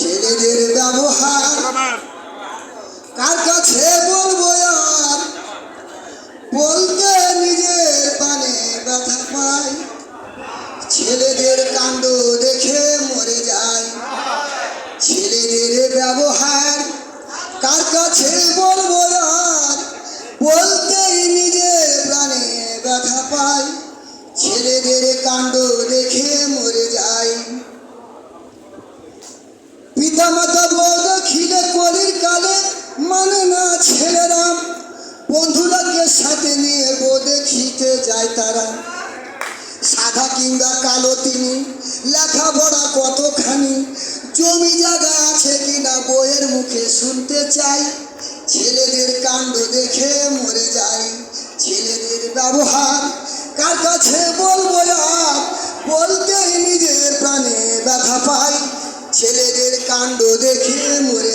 ছেলেদের ব্যবহার। কার কাছে বলব আর? বলতে নিজের পানে ব্যথা পাই ছেলেদের কাণ্ড দেখে মরে যায়। ছেলেদের ব্যবহার কার কাছে বলব আর? পিতা মাতা বড় খিলে কলির কালে মানে না ছেলেরা। বন্ধুরাকে সাথে নিয়ে বোধে খিতে যায় তারা। সাদা কিংবা কালো তিনি, লেখাপড়া কতখানি, জমি জায়গা আছে কিনা বইয়ের মুখে শুনতে চাই। ছেলেদের কাণ্ড দেখে মরে যায় ছেলেদের ব্যবহার কার কাছে বলব? কাণ্ড দেখে মরে